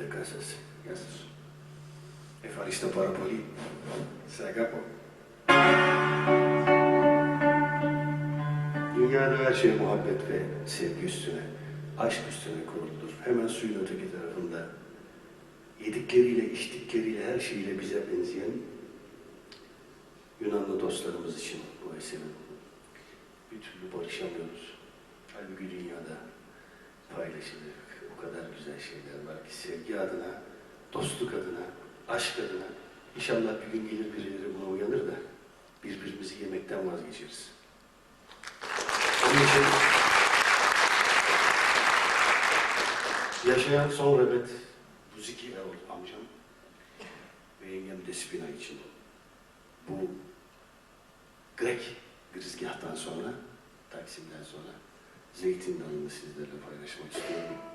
Ορίστε κάσας. Γεια σας. Ευχαριστώ πάρα πολύ. Σε αγάπω. Dünyanın her şey muhabbet ve sevgi üstüne, aşk üstüne kuruludur. Hemen suyun öteki tarafında yedikleriyle, içtikleriyle, her şeyiyle bize benzeyen Yunanlı dostlarımız için bu eserin bir türlü barışamıyoruz. Sevgi adına, dostluk adına, aşk adına. İnşallah bir gün gelir birileri buna uyanır da birbirimizi yemekten vazgeçeriz. Onun için yaşayan son rebet Buziki Erol amcam ve yengem Despina için bu Grek girizgahtan sonra, Taksim'den sonra Zeytin Dalı'nı sizlerle paylaşmak istiyorum.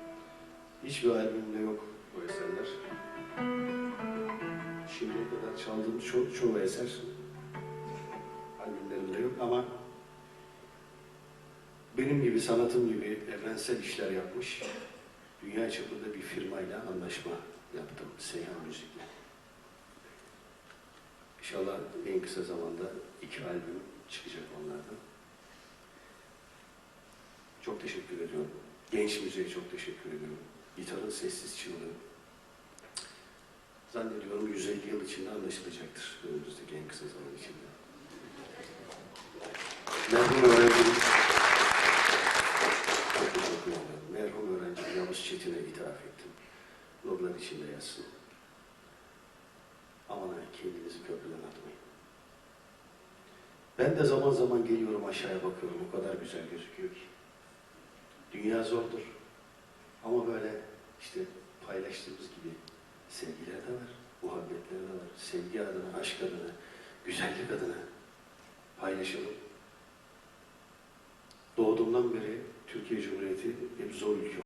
Hiçbir albümde yok bu eserler. Şimdiye kadar çaldığım ço çoğu eser albümlerimde yok ama benim gibi, sanatım gibi evrensel işler yapmış, dünya çapında bir firmayla anlaşma yaptım Seyhan Müzik'le. İnşallah en kısa zamanda iki albüm çıkacak onlardan. Çok teşekkür ediyorum. Genç müziğe çok teşekkür ediyorum. Gitarın sessiz çığlığı. Zannediyorum 150 yıl içinde anlaşılacaktır önümüzdeki en kısa zaman içinde. Merhum öğrencim, çok teşekkür ederim. Merhum öğrencim Yavuz Çetin'e ithaf ettim. Nurlar içinde yatsın. Aman kendinizi köprüden atmayın. Ben de zaman zaman geliyorum aşağıya bakıyorum. O kadar güzel gözüküyor ki. Dünya zordur. Ama böyle işte paylaştığımız gibi sevgiler de var, muhabbetler de var. Sevgi adına, aşk adına, güzellik adına paylaşalım. Doğduğumdan beri Türkiye Cumhuriyeti hep zor ülke